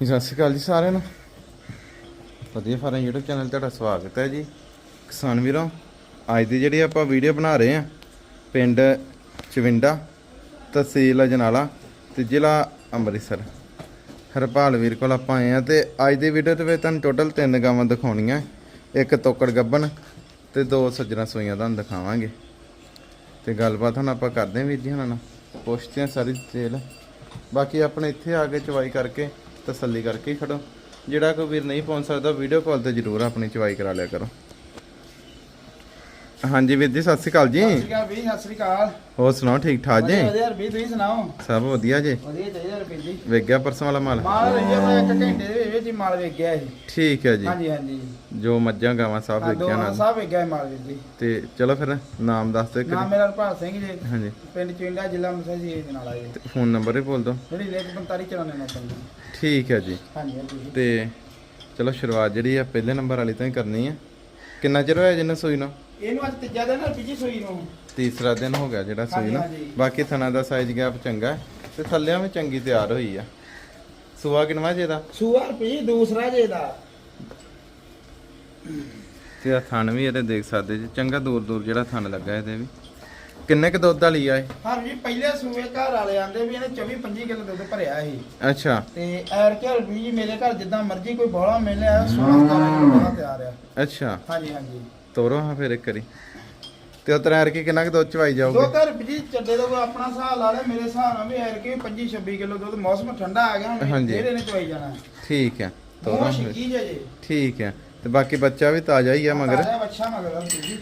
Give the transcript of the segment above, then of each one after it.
ਜੀ, ਸਤਿ ਸ਼੍ਰੀ ਅਕਾਲ ਜੀ ਸਾਰਿਆਂ ਨੂੰ। ਵਧੀਆ ਫਾਰਮ YouTube ਚੈਨਲ ਤੁਹਾਡਾ ਸਵਾਗਤ ਹੈ ਜੀ। ਕਿਸਾਨ ਵੀਰੋ ਅੱਜ ਦੀ ਜਿਹੜੀ ਆਪਾਂ ਵੀਡੀਓ ਬਣਾ ਰਹੇ ਆ ਪਿੰਡ ਚਵਿੰਡਾ ਤਹਿਸੀਲ ਅਜਨਾਲਾ ਤੇ ਜ਼ਿਲ੍ਹਾ ਅੰਮ੍ਰਿਤਸਰ। ਹਰਪਾਲ ਵੀਰ ਕੋਲ ਆਪਾਂ ਆਏ ਆ ਤੇ ਅੱਜ ਦੀ ਵੀਡੀਓ ਦੇ ਵਿੱਚ ਤੁਹਾਨੂੰ ਟੋਟਲ ਤਿੰਨ ਗਾਵਾਂ ਦਿਖਾਉਣੀਆਂ ਇੱਕ ਤੋਕੜ ਗੱਬਨ ਤੇ ਦੋ ਸੱਜਣਾ ਸੂਈਆਂ ਤੁਹਾਨੂੰ ਦਿਖਾਵਾਂਗੇ। ਤੇ ਗੱਲਬਾਤ ਹੁਣ ਆਪਾਂ ਕਰਦੇ ਹਾਂ ਵੀਰ ਜੀ ਹੁਣਾਂ ਨਾਲ। ਪੁੱਛਦੇ ਹਾਂ ਸਾਰੀ ਡਿਟੇਲ ਬਾਕੀ ਆਪਣੇ ਇੱਥੇ ਆ ਕੇ ਚਵਾਈ ਕਰਕੇ ਤਸੱਲੀ ਕਰਕੇ ਖੜੋ। ਜਿਹੜਾ ਕੋਈ ਵੀਰ ਨਹੀਂ ਪਹੁੰਚ ਸਕਦਾ ਵੀਡੀਓ ਕਾਲ ਤੇ ਜ਼ਰੂਰ ਆਪਣੀ ਚਵਾਈ ਕਰਾ ਲਿਆ ਕਰੋ। ਹਾਂਜੀ ਵੀਰ ਜੀ ਸਤਿ ਸ਼੍ਰੀ ਅਕਾਲ ਜੀ। ਸਤਿ ਸ਼੍ਰੀ ਅਕਾਲ ਵੀ ਸਤਿ ਸ਼੍ਰੀ ਅਕਾਲ। ਹੋਰ ਸੁਣਾਓ ਠੀਕ ਠਾਕ ਜੀ? ਵਧੀਆ ਰਵੀ ਤੁਸੀਂ ਸੁਣਾਓ? ਸਭ ਵਧੀਆ ਜੀ। ਵਧੀਆ ਚਾਹੀਦਾ ਰਵੀ ਜੀ ਵੇਖ ਗਿਆ ਪਰਸੋਂ ਵਾਲਾ ਮਾਲ? ਮਾਲ ਰਹੀਆ ਮੈਂ ਇੱਕ ਘੰਟੇ ਦੇ ਵਿੱਚ ਹੀ ਮਾਲ ਵੇਖ ਗਿਆ ਸੀ ਠੀਕ ਹੈ ਜੀ। ਹਾਂਜੀ ਹਾਂਜੀ। ਜੋ ਮੱਝਾਂ ਗਾਵਾਂ ਸਭ ਵੇਖਿਆ ਨਾਲ ਸਭ ਵੇਖ ਗਿਆ ਮਾਲ ਵੀਰ ਜੀ। ਤੇ ਚਲੋ ਫਿਰ ਨਾਮ ਦੱਸ ਦਿਓ ਨਾਮ ਮੇਰਾ ਹਰਪਾਲ ਸਿੰਘ ਜੀ। ਹਾਂਜੀ। ਪਿੰਡ ਚਿੰਡਾ ਜ਼ਿਲ੍ਹਾ ਅੰਮ੍ਰਿਤਸਰ ਜੀ ਦੇ ਨਾਲ ਆ ਜੀ। ਫੋਨ ਨੰਬਰ ਵੀ ਬੋਲ ਦਿਓ। ਜਿਹੜੀ ਲੇਖ 45 ਚਲਾਉਣੇ ਨਾ ਪੰਜੀ। ਠੀਕ ਹੈ ਜੀ। ਹਾਂਜੀ। ਤੇ ਚਲੋ ਸ਼ੁਰੂਆਤ ਜਿਹੜੀ ਆ ਪਹਿਲੇ ਨੰਬਰ ਵਾਲੀ ਤੋਂ ਹੀ ਕਰਨੀ ਆ। ਕਿੰਨਾ ਚਿਰ ਹੋਇਆ ਜਿੰਨੇ ਸੂਈ ਨੂੰ? ਇਹਨੂੰ ਅੱਜ ਤੀਜਾ ਦਿਨ ਹੈ ਪੀਜੀ ਸੂਈ ਨੂੰ। ਤੀਸਰਾ ਦਿਨ ਹੋ ਗਿਆ ਜਿਹੜਾ ਸੂਈ ਹਾਂਜੀ, ਨੂੰ। ਹਾਂਜੀ। ਬਾਕੀ ਥਣਾ ਦਾ ਸਾਈਜ਼ ਗੈਪ ਚੰਗਾ ਹੈ ਤੇ ਥੱਲਿਆਂ ਵੀ ਚੰਗੀ ਤਿਆਰ ਹੋਈ ਆ। ਸੂਆ ਕਿਨਵਾ ਜੇ ਦਾ? ਸੂਆ ਰੁਪਈ ਦੂਸਰਾ ਜੇ ਦਾ। ਤੇ ਆ ਥਣ ਵੀ ਇਹਦੇ ਦੇਖ ਸਕਦੇ ਜੀ ਚੰਗਾ ਦੂਰ ਦੂਰ ਜਿਹੜਾ ਥਣ ਲੱਗਾ ਇਹਦੇ ਵੀ। ਕਿੰਨੇ ਕ ਦੁੱਧ ਵਾਲੀ ਆ ਇਹ? ਹਾਂ ਜੀ ਪਹਿਲੇ ਸੂਏ ਘਰ ਵਾਲੇ ਆਂਦੇ ਵੀ ਇਹਨੇ 24 25 ਕਿਲੋ ਦੁੱਧ ਭਰਿਆ ਸੀ। ਅੱਛਾ। ਤੇ ਐਰ ਕੇ ਰੁਪਈ ਜੀ ਮੇਰੇ ਘਰ ਜਿੱਦਾਂ ਮਰਜ਼ੀ ਕੋਈ ਬੋਲਾ ਮਿਲਿਆ 16 17 ਕਿਲੋ ਦਾ ਤਿਆਰ ਆ। ਅੱਛਾ। ਹਾਂਜੀ ਹਾਂਜੀ। ਤੋਰੋ ਹਾਂ ਫਿਰ ਇੱਕ ਵਾਰੀ। ਤੇ ਉਹ ਤਰੈਰ ਕੀ ਕਿੰਨਾ ਕ ਦੁੱਧ ਚਵਾਈ ਦੋ ਜਾਓਗੇ ਘਰ ਜੀ ਚੱਡੇ ਦਾ ਕੋਈ ਆਪਣਾ ਹਿਸਾਬ ਲਾ ਲੈ ਮੇਰੇ ਹਿਸਾਬ ਨਾਲ ਵੀ ਐਰ ਕੇ 25 26 ਕਿਲੋ ਦੁੱਧ ਮੌਸਮ ਠੰਡਾ ਆ ਗਿਆ ਹੁਣ ਹਾਂਜੀ। ਇਹਦੇ ਨੇ ਚਵਾਈ ਜਾਣਾ। ਠੀਕ ਹੈ ਤੋਰੋ ਤੋਰਾ ਫਿਰ। ਸ਼ਿੱਕੀ ਜੇ ਜੇ। ਠੀਕ ਹੈ ਤੇ ਬਾਕੀ ਬੱਚਾ ਵੀ ਤਾਜ਼ਾ ਹੀ ਆ ਮਗਰ। ਤਾਜ਼ਾ ਬੱਚਾ ਮਗਰ ਆ ਜੀ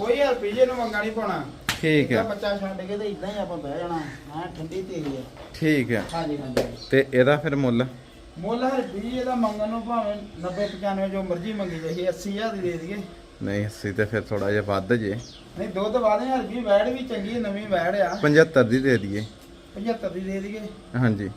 ਕੋਈ ਯਾਰ ਪੀਜੇ ਨੂੰ ਮੰਗਾ ਨਹੀਂ ਪਾਉਣਾ। ਠੀਕ ਹੈ ਬੱਚਾ ਛੱਡ ਕੇ ਤੇ ਇਦਾਂ ਹੀ ਆਪਾਂ ਬਹਿ ਜਾਣਾ। ਹਾਂ ਠੰਡੀ ਤੇਰੀ ਆ। ਠੀਕ ਹੈ ਹਾਂਜੀ ਹਾਂਜੀ। ਤੇ ਇਹਦਾ ਫਿਰ ਮੁੱਲ? ਮੁੱਲ ਹਰ ਵੀ ਇਹਦਾ ਮੰਗਣ ਨੂੰ ਭਾਵੇਂ 90 95 ਜੋ ਮਰਜ਼ੀ ਮੰਗੀ ਜਾਈਏ 80000 ਦੀ ਦੇ ਦਈਏ। ਨਹੀਂ ਅਸੀਂ ਤੇ ਫਿਰ ਥੋੜਾ ਜਿਹਾ ਵੱਧ ਜੇ। ਨਹੀਂ ਦੁੱਧ ਵਾਦੇ ਹਰ ਵੀ ਵੈੜ ਵੀ ਚੰਗੀ ਹੈ, ਨਵੀਂ ਵੈੜ ਆ। 75 ਦੀ ਦੇ ਦਈਏ। 75 ਦੀ ਦੇ ਦਈਏ। ਹਾਂਜੀ।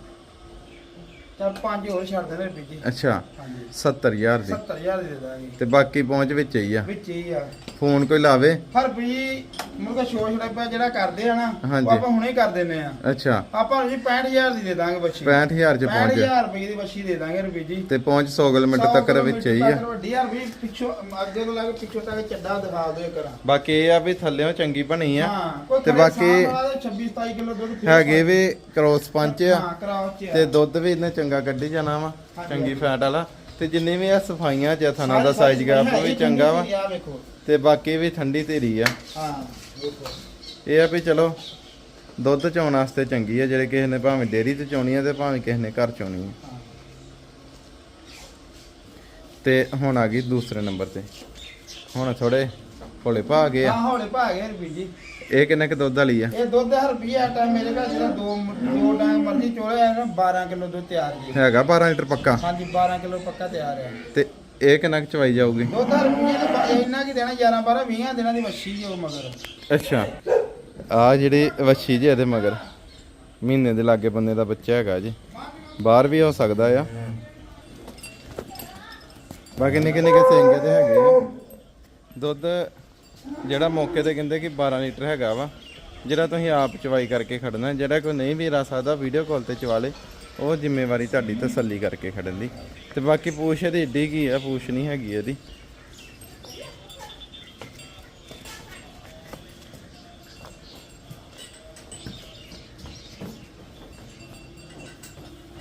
ਚਲ ਪੰਜ ਹੋਰ ਛੱਡ ਦੇਣੇ ਬੀਜੀ। ਅੱਛਾ ਹਾਂਜੀ। 70000 ਦੀ। 70000 ਦੀ ਦੇ ਦਾਂਗੇ। ਤੇ ਬਾਕੀ ਪਹੁੰਚ ਵਿੱਚ ਹੀ ਆ। ਵਿੱਚ ਹੀ ਆ। ਫੋਨ ਕੋਈ ਲਾਵੇ? ਹਰ ਵੀ ਮੁਰਗਾ ਸ਼ੋਰ ਛੜਾਪਾ ਜਿਹੜਾ ਕਰਦੇ ਆ ਨਾ ਹਾਂਜੀ। ਉਹ ਆਪਾਂ ਹੁਣੇ ਹੀ ਕਰ ਦਿੰਨੇ ਆ। ਅੱਛਾ। ਆਪਾਂ ਜੀ 65000 ਦੀ ਦੇ ਦਾਂਗੇ ਬੱਚੀ। 65000 ਚ ਪਹੁੰਚ 65000 ਰੁਪਏ ਦੀ ਬੱਚੀ ਦੇ ਦਾਂਗੇ ਰੁਪਏ ਜੀ। ਤੇ ਪਹੁੰਚ 100 ਕਿਲੋਮੀਟਰ ਤੱਕ ਵਿੱਚ ਹੀ ਆ। ਵੱਡੀ ਯਾਰ ਵੀ ਪਿੱਛੋਂ ਅੱਗੇ ਤੋਂ ਲਾ ਕੇ ਪਿੱਛੋਂ ਤੱਕ ਚੱਡਾ ਦਿਖਾ ਦਿਓ ਕਰਾਂ ਬਾਕੀ ਇਹ ਆ ਵੀ ਥੱਲਿਓਂ ਚੰਗੀ ਬਣੀ ਆ। ਹਾਂ ਤੇ ਬਾਕੀ ਸਾਂਭ ਵਾਲਾ ਤਾਂ 26 27 ਕਿਲੋ ਦੁੱਧ ਫਿਰ ਹੈਗੇ ਵੀ ਕ੍ਰੋਸ ਪੰਚ ਆ। ਹਾਂ ਕਰਾਓ ਚ ਤੇ ਦੁੱਧ ਵੀ ਇਹਨੇ ਚੰਗਾ ਕੱਢੀ ਜਾਣਾ ਵਾ ਚੰਗੀ। ਫੈਟ ਵਾਲਾ। ਤੇ ਜਿੰਨੀ ਵੀ ਆ ਸਫਾਈਆਂ ਚ ਥਣਾ ਦਾ ਸਾਈਜ਼ ਗੈਪ ਵੀ ਚੰਗਾ ਵਾ। ਆ ਵੇਖੋ। ਤੇ ਬਾਕੀ ਵੀ ਠੰਡੀ ਧੀਰੀ ਆ। ਹਾਂ ਵੇਖੋ। ਇਹ ਆ ਵੀ ਚਲੋ ਦੁੱਧ ਚੋਣ ਵਾਸਤੇ ਚੰਗੀ ਆ ਜਿਹੜੇ ਕਿਸੇ ਨੇ ਭਾਵੇਂ ਡੇਅਰੀ ਤੇ ਚੋਣੀ ਆ ਤੇ ਭਾਵੇਂ ਕਿਸੇ ਨੇ ਘਰ ਚੋਣੀ ਆ। ਹਾਂ। ਤੇ ਹੁਣ ਆ ਗਈ ਦੂਸਰੇ ਨੰਬਰ ਤੇ। ਹੁਣ ਥੋੜੇ ਭੋਲੇ ਭਾ ਗਏ ਆ। ਹਾਂ ਹੌਲੇ ਭਾ ਗਏ ਰੁਪਏ ਜੀ। ਇਹ ਕਿੰਨੇ ਕ ਦੁੱਧ ਵਾਲੀ ਆ? ਇਹ ਦੁੱਧ ਹਰ ਰੁਪਏ ਆ ਟਾਈਮ ਮੇਰੇ ਘਰ ਜਿਹੜਾ ਦੋ ਦੋ ਟਾਈਮ ਮਰਜ਼ੀ ਚੋਲਿਆ ਨਾ 12 ਕਿਲੋ ਦੁੱਧ ਤਿਆਰ ਜੀ। ਹੈਗਾ 12 ਲੀਟਰ ਪੱਕਾ? ਹਾਂਜੀ 12 ਕਿਲੋ ਪੱਕਾ ਤਿਆਰ ਹੈ ਤੇ ਇਹ ਕਿੰਨਾ ਕੁ ਚਵਾਈ ਜਾਊਗੀ? ਦੁੱਧ ਹਰ ਦੇ ਬ- ਇੰਨਾ ਕੀ ਦੇਣਾ 11 12 20 ਦਿਨਾਂ ਦੀ ਮੱਛੀ ਜੋ ਮਗਰ। ਅੱਛਾ। ਆ ਜਿਹੜੀ ਵੱਛੀ ਜੀ ਇਹਦੇ ਮਗਰ। ਮਹੀਨੇ ਦੇ ਲਾਗੇ ਬੰਦੇ ਦਾ ਬੱਚਾ ਹੈਗਾ ਜੀ। ਬਾਹਰ ਵੀ ਹੋ ਸਕਦਾ ਆ। ਬਾਕੀ ਨਿੱਕੇ ਨਿੱਕੇ ਸਿੰਗੇ ਤੇ ਹੈਗੇ ਆ। ਦੁੱਧ ਜਿਹੜਾ ਮੌਕੇ ਤੇ ਕਹਿੰਦੇ ਕਿ 12 ਲੀਟਰ ਹੈਗਾ ਵਾ ਜਿਹੜਾ ਤੁਸੀਂ ਆਪ ਚਵਾਈ ਕਰਕੇ ਖੜਨਾ ਜਿਹੜਾ ਕੋਈ ਨਹੀਂ ਵੀ ਰਾ ਸਕਦਾ ਵੀਡੀਓ ਕਾਲ ਤੇ ਚਵਾ ਲੇ ਉਹ ਜ਼ਿੰਮੇਵਾਰੀ ਤੁਹਾਡੀ ਤਸੱਲੀ ਕਰਕੇ ਖੜਨ ਦੀ। ਤੇ ਬਾਕੀ ਪੂਛ ਇਹਦੀ ਏਡੀ ਕੀ ਆ ਪੂਛ ਨਹੀਂ ਹੈਗੀ ਇਹਦੀ।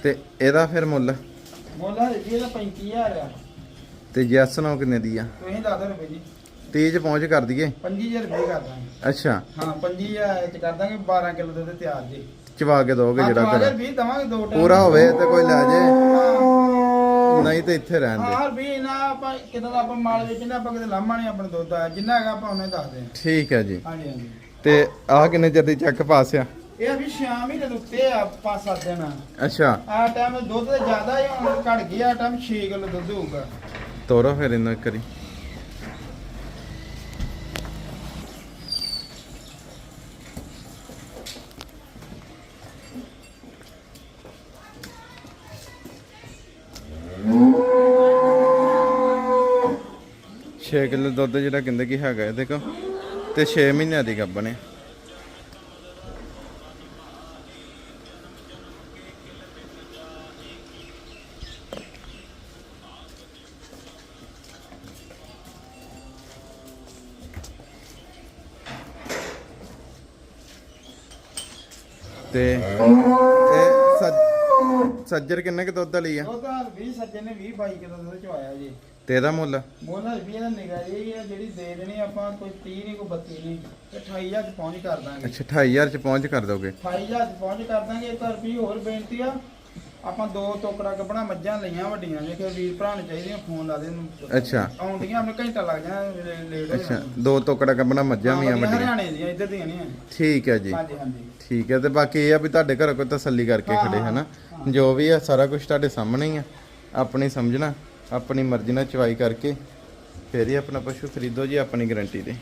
ਤੇ ਇਹਦਾ ਫਿਰ ਮੁੱਲ? ਮੁੱਲ ਹਰ ਰੁਪਏ ਦਾ 35000 ਆ। ਤੇ ਜੈਸ ਨੋ ਕਿੰਨੇ ਦੀ ਆ? ਤੁਸੀਂ ਦੱਸ ਦਿਓ ਰੁਪਏ ਜੀ। 30 ਚ ਪਹੁੰਚ ਕਰ ਦਈਏ? 25000 ਰੁਪਏ ਕਰ ਦਾਂਗੇ। ਅੱਛਾ। ਹਾਂ 25000 ਚ ਕਰ ਦਾਂਗੇ 12 ਕਿਲੋ ਦੁੱਧ ਤਿਆਰ ਜੀ। ਚਵਾ ਕੇ ਦੋਗੇ ਜਿਹੜਾ ਕਰ ਵੀ ਦਵਾਂਗੇ ਦੋ ਟਾਈਮ। ਪੂਰਾ ਹੋਵੇ ਤੇ ਕੋਈ ਲੈ ਜੇ। ਨਹੀਂ ਤੇ ਇੱਥੇ ਰਹਿਣ ਦੇ। ਹਾਂ ਵੀ ਨਾ ਆਪਾਂ ਕਿਦਾਂ ਦਾ ਆਪਾਂ ਮਾਲ ਵੇਚਣਾ ਆਪਾਂ ਕਿਤੇ ਲਾਮਾ ਨਹੀਂ ਆਪਣੇ ਦੁੱਧ ਆ ਜਿੰਨਾ ਹੈਗਾ ਆਪਾਂ ਉਹਨੇ ਦੱਸਦੇ ਹਾਂ ਠੀਕ ਹੈ ਜੀ। ਹਾਂਜੀ ਹਾਂਜੀ। ਤੇ ਆਹ ਕਿੰਨੇ ਚਿਰ ਦੀ ਚੈੱਕ ਪਾਸ ਆ? ਇਹ ਅਭੀ ਸ਼ਾਮ ਹੀ ਦੇ ਉੱਤੇ ਆ ਪੰਜ ਸੱਤ ਦਿਨ। ਅੱਛਾ। ਆ ਟਾਈਮ ਦੁੱਧ ਤੇ ਜ਼ਿਆਦਾ ਹੀ ਹੁਣ ਘਟ ਗਿਆ ਆ ਟਾਈਮ 6 ਕਿਲੋ ਦੁੱਧ ਹੋਊਗਾ। ਤੋਰੋ ਫਿਰ ਇਹਨਾਂ ਕਰੀ ਛੇ ਕਿਲੋ ਦੁੱਧ ਜਿਹੜਾ ਕਹਿੰਦੇ ਕਿ ਹੈਗਾ ਇਹਦੇ ਕੋ ਤੇ 6 ਮਹੀਨਿਆਂ ਦੀ ਗੱਭਣ ਹੈ। ਤੇ ਸੱਜਰ ਕਿੰਨੇ ਕੁ ਦੁੱਧ ਲਈ ਆ? ਦੁੱਧ ਹਾਲ 20 ਸੱਜੇ ਨੇ 20 22 ਕਿਲੋ ਦੁੱਧ ਚਵਾਇਆ ਜੀ। ਤੇ ਇਹਦਾ ਮੁੱਲ? ਮੋਨਾ ਵੀ ਇਹਦਾ ਨਿਗਾਹ ਇਹ ਆ ਜਿਹੜੀ ਦੇ ਦੇਣੀ ਆਪਾਂ ਕੋਈ 30 ਨਹੀਂ ਕੋਈ 32 ਨਹੀਂ। ਤੇ 28000 ਚ ਪਹੁੰਚ ਕਰ ਦਾਂਗੇ। ਅੱਛਾ 28000 ਚ ਪਹੁੰਚ ਕਰ ਦੋਗੇ। 28000 ਚ ਪਹੁੰਚ ਕਰ ਦਾਂਗੇ ਇੱਕ ਰੁਪਈ ਹੋਰ ਬੇਨਤੀ ਆ ਆਪਾਂ ਦੋ ਟੋਕਰਾ ਕੱਪਣਾ ਮੱਝਾਂ ਲਈਆਂ ਵੱਡੀਆਂ ਜੇ ਕਿ ਵੀਰ ਭਰਾ ਨੂੰ ਚਾਹੀਦੀਆਂ ਫੋਨ ਲਾ ਦੇ ਨੂੰ ਅੱਛਾ। ਆਉਂਦੀਆਂ ਆਪਣੇ ਘੰਟਾ ਲੱਗ ਜਾਣਾ ਲੇਟ ਹੋ ਅੱਛਾ ਦੋ ਟੋਕੜਾ ਕੱਢਣਾ ਮੱਝਾਂ ਵੀ ਆ ਵੱਡੀਆਂ ਹਰਿਆਣੇ ਦੀਆਂ ਇੱਧਰ ਦੀਆਂ ਨਹੀਂ ਠੀਕ ਹੈ ਜੀ। ਹਾਂਜੀ ਹਾਂਜੀ। ਠੀਕ ਹੈ ਤੇ ਬਾਕੀ ਇਹ ਆ ਵੀ ਤੁਹਾਡੇ ਘਰ ਕੋਈ ਤਸੱਲੀ ਕਰਕੇ ਖੜੇ ਹਨਾ। ਜੋ ਵੀ ਆ ਸਾਰਾ ਕੁਝ ਤੁਹਾਡੇ ਸਾਹਮਣੇ ਹੀ ਆ। ਆਪਣੀ ਸਮਝਣਾ ਆਪਣੀ ਮਰਜ਼ੀ ਨਾਲ ਚਵਾਈ ਕਰਕੇ ਫੇਰ ਹੀ ਆਪਣਾ ਪਸ਼ੂ ਖਰੀਦੋ ਜੀ ਆਪਣੀ ਗਾਰੰਟੀ ਤੇ।